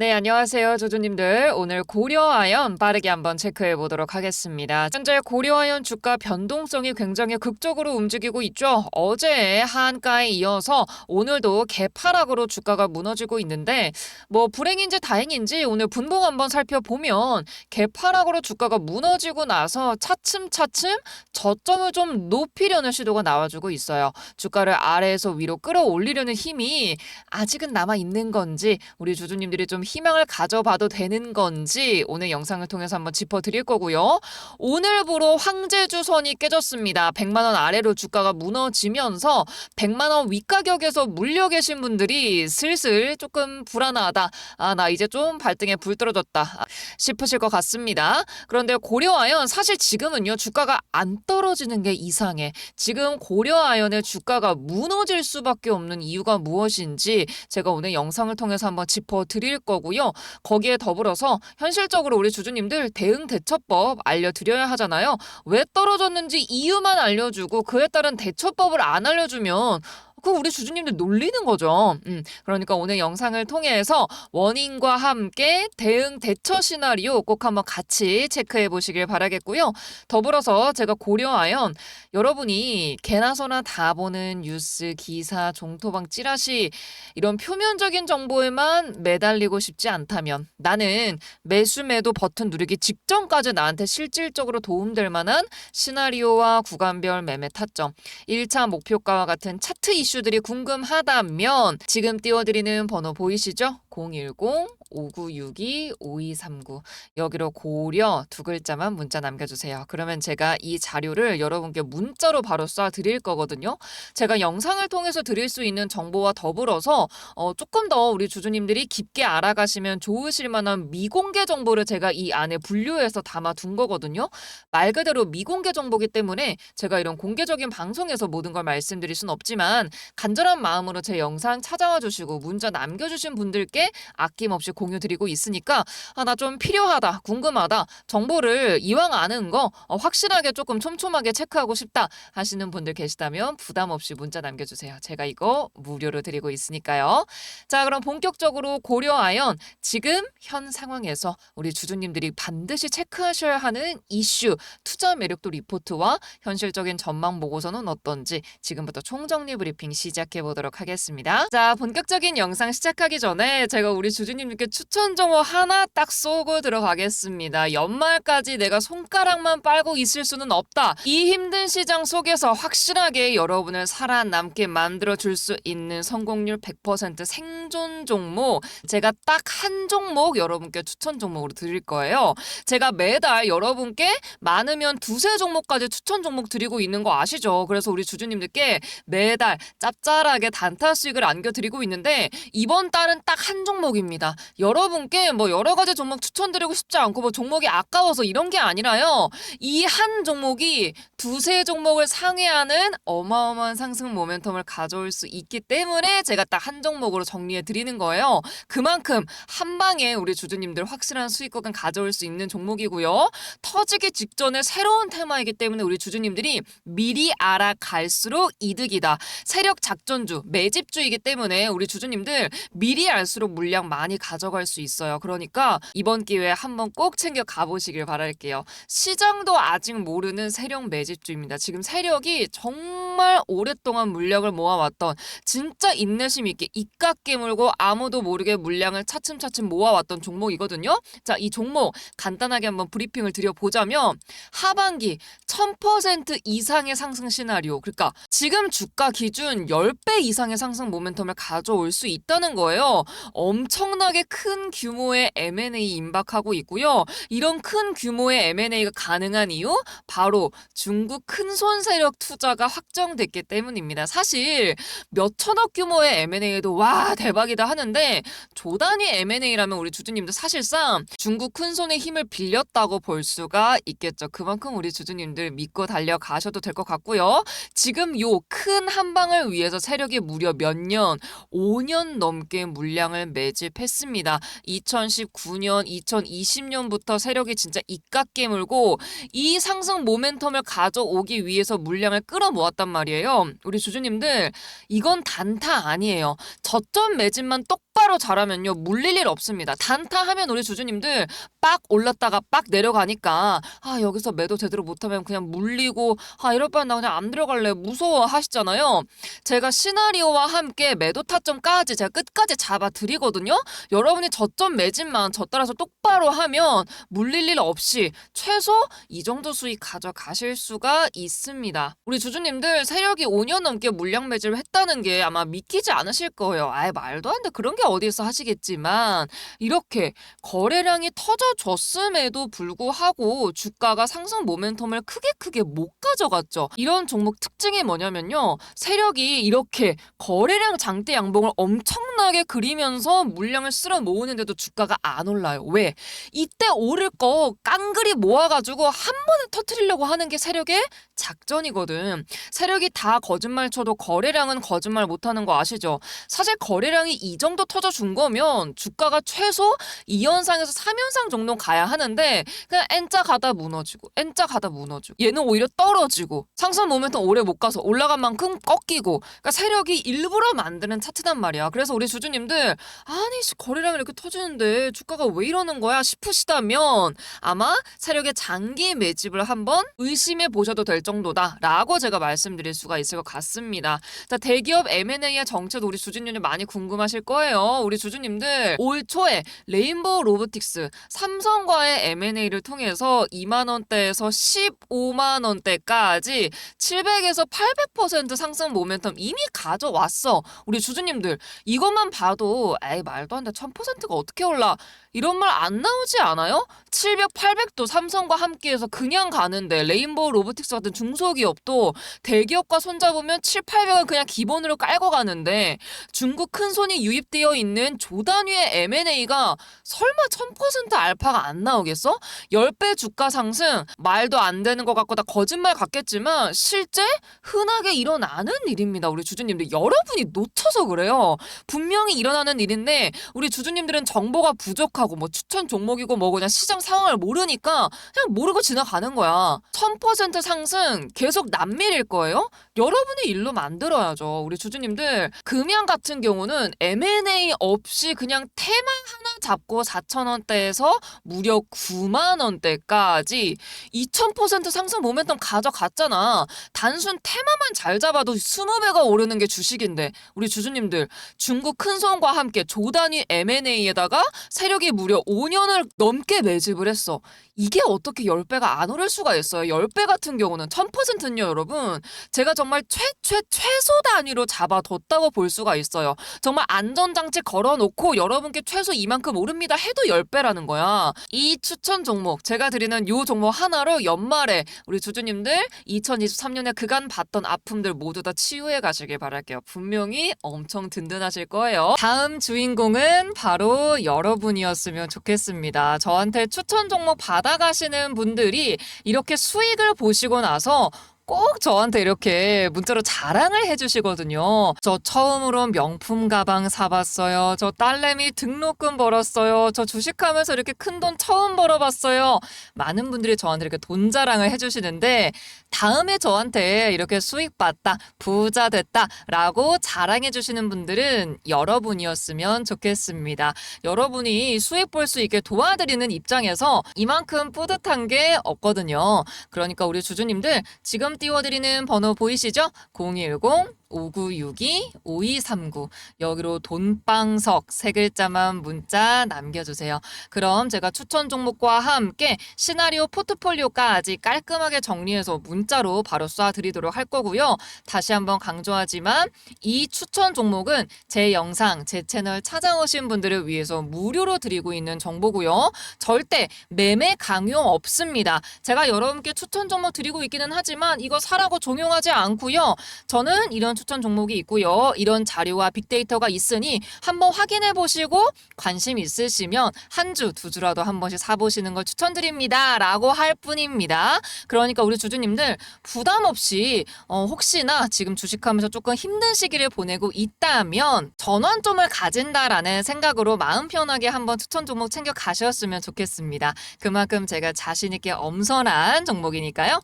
네, 안녕하세요, 조조님들. 오늘 고려아연 빠르게 한번 체크해 보도록 하겠습니다. 현재 고려아연 주가 변동성이 굉장히 극적으로 움직이고 있죠. 어제 한가에 이어서 오늘도 개파락으로 주가가 무너지고 있는데 뭐 불행인지 다행인지 오늘 분봉 한번 살펴보면 개파락으로 주가가 무너지고 나서 차츰차츰 저점을 좀 높이려는 시도가 나와주고 있어요. 주가를 아래에서 위로 끌어올리려는 힘이 아직은 남아 있는 건지 우리 주주님들이 좀 희망을 가져봐도 되는 건지 오늘 영상을 통해서 한번 짚어드릴 거고요. 오늘부로 황제주선이 깨졌습니다. 100만 원 아래로 주가가 무너지면서 100만 원 윗가격에서 물려 계신 분들이 슬슬 조금 불안하다. 아, 나 이제 좀 발등에 불 떨어졌다. 아, 싶으실 것 같습니다. 그런데 고려아연 사실 지금은요 주가가 안 떨어지는 게 이상해. 지금 고려아연의 주가가 무너질 수밖에 없는 이유가 무엇인지 제가 오늘 영상을 통해서 한번 짚어 드릴 거고 요. 거기에 더불어서 현실적으로 우리 주주님들 대응 대처법 알려드려야 하잖아요. 왜 떨어졌는지 이유만 알려주고 그에 따른 대처법을 안 알려주면 그 우리 주주님들 놀리는 거죠. 음, 그러니까 오늘 영상을 통해서 원인과 함께 대응 대처 시나리오 꼭 한번 같이 체크해 보시길 바라겠고요. 더불어서 제가 고려하연 여러분이 개나 소나 다 보는 뉴스, 기사, 종토방, 찌라시 이런 표면적인 정보에만 매달리고 싶지 않다면 나는 매수 매도 버튼 누르기 직전까지 나한테 실질적으로 도움될 만한 시나리오와 구간별 매매 타점, 1차 목표가와 같은 차트 이슈 들이 궁금하다면 지금 띄워드리는 번호 보이시죠? 010-5962-5239 여기로 고려 두 글자만 문자 남겨주세요. 그러면 제가 이 자료를 여러분께 문자로 바로 쏴 드릴 거거든요. 제가 영상을 통해서 드릴 수 있는 정보와 더불어서 어, 조금 더 우리 주주님들이 깊게 알아가시면 좋으실 만한 미공개 정보를 제가 이 안에 분류해서 담아둔 거거든요. 말 그대로 미공개 정보기 때문에 제가 이런 공개적인 방송에서 모든 걸 말씀드릴 순 없지만 간절한 마음으로 제 영상 찾아와 주시고 문자 남겨주신 분들께 아낌없이 공유 드리고 있으니까 아, 나 좀 필요하다, 궁금하다, 정보를 이왕 아는 거 어, 확실하게 조금 촘촘하게 체크하고 싶다 하시는 분들 계시다면 부담 없이 문자 남겨주세요. 제가 이거 무료로 드리고 있으니까요. 자, 그럼 본격적으로 고려 아연 지금 현 상황에서 우리 주주님들이 반드시 체크하셔야 하는 이슈, 투자 매력도 리포트와 현실적인 전망 보고서는 어떤지 지금부터 총정리 브리핑 시작해 보도록 하겠습니다. 자, 본격적인 영상 시작하기 전에 제가 우리 주주님들께 추천 정보 하나 딱 쏘고 들어가겠습니다. 연말까지 내가 손가락만 빨고 있을 수는 없다. 이 힘든 시장 속에서 확실하게 여러분을 살아남게 만들어 줄 수 있는 성공률 100% 생존 종목 제가 딱 한 종목 여러분께 추천 종목으로 드릴 거예요. 제가 매달 여러분께 많으면 두세 종목까지 추천 종목 드리고 있는 거 아시죠? 그래서 우리 주주님들께 매달 짭짤하게 단타 수익을 안겨 드리고 있는데 이번 달은 딱한 종목입니다. 여러분께 뭐 여러 가지 종목 추천드리고 싶지 않고 뭐 종목이 아까워서 이런 게 아니라요. 이 한 종목이 두세 종목을 상회하는 어마어마한 상승 모멘텀을 가져올 수 있기 때문에 제가 딱 한 종목으로 정리해 드리는 거예요. 그만큼 한 방에 우리 주주님들 확실한 수익금을 가져올 수 있는 종목이고요. 터지기 직전에 새로운 테마이기 때문에 우리 주주님들이 미리 알아갈수록 이득이다. 세력 작전주, 매집주이기 때문에 우리 주주님들 미리 알수록 물량 많이 가져갈 수 있어요. 그러니까 이번 기회에 한번 꼭 챙겨 가보시길 바랄게요. 시장도 아직 모르는 세력 매집주입니다. 지금 세력이 정말 오랫동안 물량을 모아왔던 진짜 인내심 있게 입각 깨물고 아무도 모르게 물량을 차츰차츰 모아왔던 종목이거든요. 자, 이 종목 간단하게 한번 브리핑을 드려보자면 하반기 1000% 이상의 상승 시나리오. 그러니까 지금 주가 기준 10배 이상의 상승 모멘텀을 가져올 수 있다는 거예요. 엄청나게 큰 규모의 M&A 임박하고 있고요. 이런 큰 규모의 M&A가 가능한 이유 바로 중국 큰손 세력 투자가 확정 됐기 때문입니다. 사실 몇 천억 규모의 M&A도 와 대박이다 하는데 조단위 M&A라면 우리 주주님도 사실상 중국 큰 손의 힘을 빌렸다고 볼 수가 있겠죠. 그만큼 우리 주주님들 믿고 달려가셔도 될 것 같고요. 지금 요 큰 한방을 위해서 세력이 무려 몇 년, 5년 넘게 물량을 매집했습니다. 2019년, 2020년부터 세력이 진짜 입각 깨물고 이 상승 모멘텀을 가져오기 위해서 물량을 끌어모았단 말이에요. 우리 주주님들 이건 단타 아니에요. 저점 매집만 똑바로 똑바로 잘하면요 물릴 일 없습니다. 단타하면 우리 주주님들 빡 올랐다가 빡 내려가니까 아 여기서 매도 제대로 못하면 그냥 물리고 아 이럴 바엔 나 그냥 안 들어갈래 무서워 하시잖아요. 제가 시나리오와 함께 매도 타점까지 제가 끝까지 잡아 드리거든요. 여러분이 저점 매집만 저 따라서 똑바로 하면 물릴 일 없이 최소 이 정도 수익 가져가실 수가 있습니다. 우리 주주님들 세력이 5년 넘게 물량 매집을 했다는 게 아마 믿기지 않으실 거예요. 아예 말도 안 돼. 그런 게 어디서 하시겠지만 이렇게 거래량이 터져줬음에도 불구하고 주가가 상승 모멘텀을 크게 크게 못 가져갔죠. 이런 종목 특징이 뭐냐면요. 세력이 이렇게 거래량 장대 양봉을 엄청나게 그리면서 물량을 쓸어 모으는데도 주가가 안 올라요. 왜? 이때 오를 거 깡그리 모아가지고 한 번에 터트리려고 하는 게 세력의 작전이거든. 세력이 다 거짓말 쳐도 거래량은 거짓말 못하는 거 아시죠? 사실 거래량이 이 정도 터져준 거면 주가가 최소 2연상에서 3연상 정도 가야 하는데 그냥 N자 가다 무너지고 N자 가다 무너지고 얘는 오히려 떨어지고 상승 모멘텀 오래 못 가서 올라간 만큼 꺾이고 그러니까 세력이 일부러 만드는 차트단 말이야. 그래서 우리 주주님들 아니 씨, 거래량이 이렇게 터지는데 주가가 왜 이러는 거야 싶으시다면 아마 세력의 장기 매집을 한번 의심해 보셔도 될 정도다라고 제가 말씀드릴 수가 있을 것 같습니다. 자 대기업 M&A의 정체도 우리 주주님들 많이 궁금하실 거예요. 우리 주주님들 올 초에 레인보우 로보틱스 삼성과의 M&A를 통해서 2만 원대에서 15만 원대까지 700에서 800% 상승 모멘텀 이미 가져왔어. 우리 주주님들 이것만 봐도 에이 말도 안 돼. 1000%가 어떻게 올라? 이런 말 안 나오지 않아요? 700, 800도 삼성과 함께해서 그냥 가는데 레인보우 로보틱스 같은 중소기업도 대기업과 손잡으면 7, 800은 그냥 기본으로 깔고 가는데 중국 큰 손이 유입되어 있는 조단위의 M&A가 설마 1000% 알파가 안 나오겠어? 10배 주가 상승 말도 안 되는 것 같고 다 거짓말 같겠지만 실제 흔하게 일어나는 일입니다. 우리 주주님들 여러분이 놓쳐서 그래요. 분명히 일어나는 일인데 우리 주주님들은 정보가 부족하고 뭐 추천 종목이고 뭐 그냥 시장 상황을 모르니까 그냥 모르고 지나가는 거야. 1000% 상승 계속 남밀일 거예요? 여러분이 일로 만들어야죠. 우리 주주님들 금양 같은 경우는 M&A 없이 그냥 테마 하나 잡고 4,000원대에서 무려 9만 원대까지 2000% 상승 모멘텀 가져갔잖아. 단순 테마만 잘 잡아도 20배가 오르는 게 주식인데 우리 주주님들 중국 큰손과 함께 조단위 M&A에다가 세력이 무려 5년을 넘게 매집을 했어. 이게 어떻게 10배가 안 오를 수가 있어요. 10배 같은 경우는 1000%는요, 여러분. 제가 정말 최최 최소 단위로 잡아뒀다고 볼 수가 있어요. 정말 안전장치 걸어놓고 여러분께 최소 이만큼 오릅니다 해도 10배라는 거야. 이 추천 종목, 제가 드리는 요 종목 하나로 연말에 우리 주주님들 2023년에 그간 봤던 아픔들 모두 다 치유해 가시길 바랄게요. 분명히 엄청 든든하실 거예요. 다음 주인공은 바로 여러분이었으면 좋겠습니다. 저한테 추천 종목 받아가시는 분들이 이렇게 수익을 보시고 나서 꼭 저한테 이렇게 문자로 자랑을 해주시거든요. 저 처음으로 명품 가방 사봤어요. 저 딸내미 등록금 벌었어요. 저 주식하면서 이렇게 큰 돈 처음 벌어봤어요. 많은 분들이 저한테 이렇게 돈 자랑을 해주시는데 다음에 저한테 이렇게 수익 봤다, 부자 됐다 라고 자랑해 주시는 분들은 여러분이었으면 좋겠습니다. 여러분이 수익 볼 수 있게 도와드리는 입장에서 이만큼 뿌듯한 게 없거든요. 그러니까 우리 주주님들 지금 띄워드리는 번호 보이시죠? 010 5962-5239 여기로 돈방석 세 글자만 문자 남겨주세요. 그럼 제가 추천 종목과 함께 시나리오 포트폴리오까지 깔끔하게 정리해서 문자로 바로 쏴드리도록 할 거고요. 다시 한번 강조하지만 이 추천 종목은 제 영상, 제 채널 찾아오신 분들을 위해서 무료로 드리고 있는 정보고요. 절대 매매 강요 없습니다. 제가 여러분께 추천 종목 드리고 있기는 하지만 이거 사라고 종용하지 않고요. 저는 이런 추천 종목이 있고요. 이런 자료와 빅데이터가 있으니 한번 확인해 보시고 관심 있으시면 한 주, 두 주라도 한 번씩 사보시는 걸 추천드립니다. 라고 할 뿐입니다. 그러니까 우리 주주님들 부담 없이 어, 혹시나 지금 주식하면서 조금 힘든 시기를 보내고 있다면 전환점을 가진다라는 생각으로 마음 편하게 한번 추천 종목 챙겨 가셨으면 좋겠습니다. 그만큼 제가 자신있게 엄선한 종목이니까요.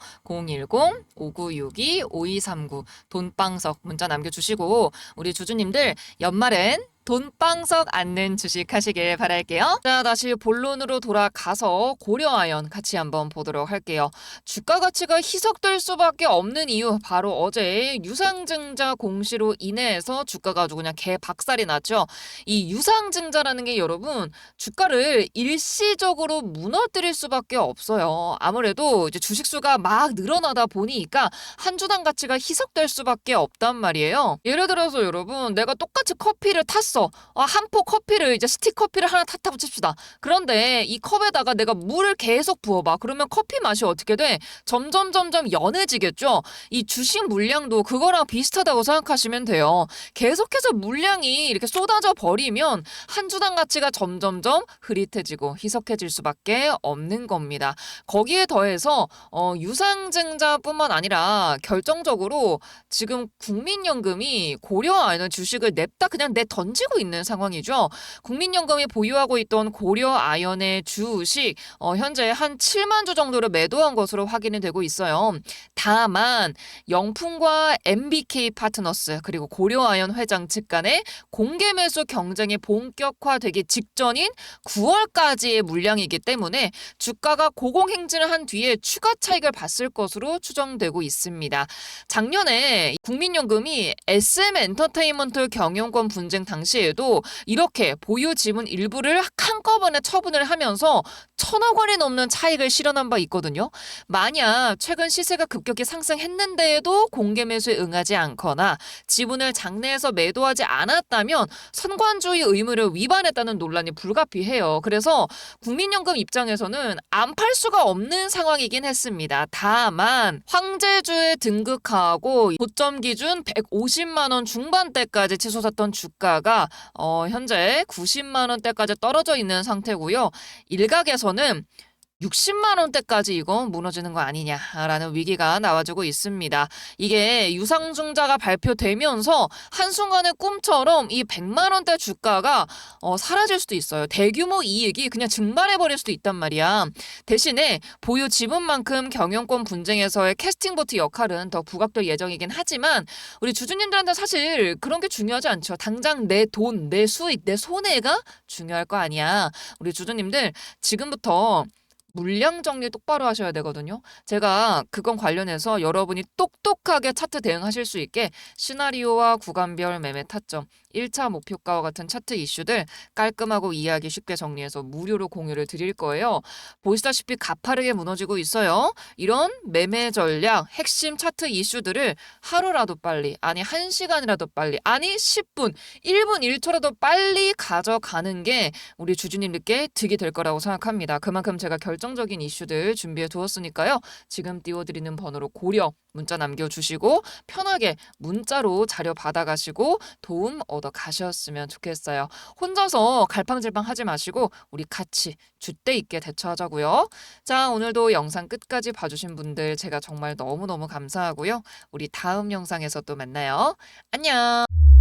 010-5962-5239 돈방석 문자 남겨주시고 우리 주주님들 연말엔 돈방석 않는 주식 하시길 바랄게요. 자, 다시 본론으로 돌아가서 고려아연 같이 한번 보도록 할게요. 주가 가치가 희석될 수밖에 없는 이유 바로 어제 유상증자 공시로 인해서 주가가 아주 그냥 개 박살이 났죠. 이 유상증자라는 게 여러분 주가를 일시적으로 무너뜨릴 수밖에 없어요. 아무래도 이제 주식 수가 막 늘어나다 보니까 한 주당 가치가 희석될 수밖에 없단 말이에요. 예를 들어서 여러분 내가 똑같이 커피를 탔어. 아, 한 포 커피를 이제 스틱 커피를 하나 탔다고 칩시다. 그런데 이 컵에다가 내가 물을 계속 부어봐. 그러면 커피 맛이 어떻게 돼? 점점 점점 연해지겠죠. 이 주식 물량도 그거랑 비슷하다고 생각하시면 돼요. 계속해서 물량이 이렇게 쏟아져 버리면 한 주당 가치가 점점점 흐릿해지고 희석해질 수밖에 없는 겁니다. 거기에 더해서 어, 유상증자뿐만 아니라 결정적으로 지금 국민연금이 고려아연 주식을 냅다 그냥 내 던지 고 있는 상황이죠. 국민연금이 보유하고 있던 고려아연의 주식 어, 현재 한 7만 주 정도를 매도한 것으로 확인이 되고 있어요. 다만 영풍과 MBK 파트너스 그리고 고려아연 회장 측 간의 공개 매수 경쟁이 본격화되기 직전인 9월까지의 물량이기 때문에 주가가 고공행진을 한 뒤에 추가 차익을 봤을 것으로 추정되고 있습니다. 작년에 국민연금이 SM 엔터테인먼트 경영권 분쟁 당시 에도 이렇게 보유 지분 일부를 한꺼번에 처분을 하면서 천억 원이 넘는 차익을 실현한 바 있거든요. 만약 최근 시세가 급격히 상승했는데도 공개 매수에 응하지 않거나 지분을 장내에서 매도하지 않았다면 선관주의 의무를 위반했다는 논란이 불가피해요. 그래서 국민연금 입장에서는 안 팔 수가 없는 상황이긴 했습니다. 다만 황제주에 등극하고 고점 기준 150만 원 중반대까지 치솟았던 주가가 어, 현재 90만 원대까지 떨어져 있는 상태고요. 일각에서는 60만 원대까지 이거 무너지는 거 아니냐라는 위기가 나와주고 있습니다. 이게 유상증자가 발표되면서 한순간의 꿈처럼 이 100만 원대 주가가 어, 사라질 수도 있어요. 대규모 이익이 그냥 증발해 버릴 수도 있단 말이야. 대신에 보유 지분만큼 경영권 분쟁에서의 캐스팅 보트 역할은 더 부각될 예정이긴 하지만 우리 주주님들한테 사실 그런 게 중요하지 않죠. 당장 내 돈, 내 수익, 내 손해가 중요할 거 아니야. 우리 주주님들 지금부터 물량 정리 똑바로 하셔야 되거든요. 제가 그건 관련해서 여러분이 똑똑하게 차트 대응하실 수 있게 시나리오와 구간별 매매 타점, 1차 목표가와 같은 차트 이슈들 깔끔하고 이해하기 쉽게 정리해서 무료로 공유를 드릴 거예요. 보시다시피 가파르게 무너지고 있어요. 이런 매매 전략, 핵심 차트 이슈들을 하루라도 빨리, 아니 1시간이라도 빨리, 아니 10분, 1분 1초라도 빨리 가져가는 게 우리 주주님들께 득이 될 거라고 생각합니다. 그만큼 제가 결정 적인 이슈들 준비해 두었으니까요. 지금 띄워드리는 번호로 고려 문자 남겨주시고 편하게 문자로 자료 받아가시고 도움 얻어 가셨으면 좋겠어요. 혼자서 갈팡질팡 하지 마시고 우리 같이 줏대 있게 대처하자고요. 자 오늘도 영상 끝까지 봐주신 분들 제가 정말 너무너무 감사하고요. 우리 다음 영상에서 또 만나요. 안녕.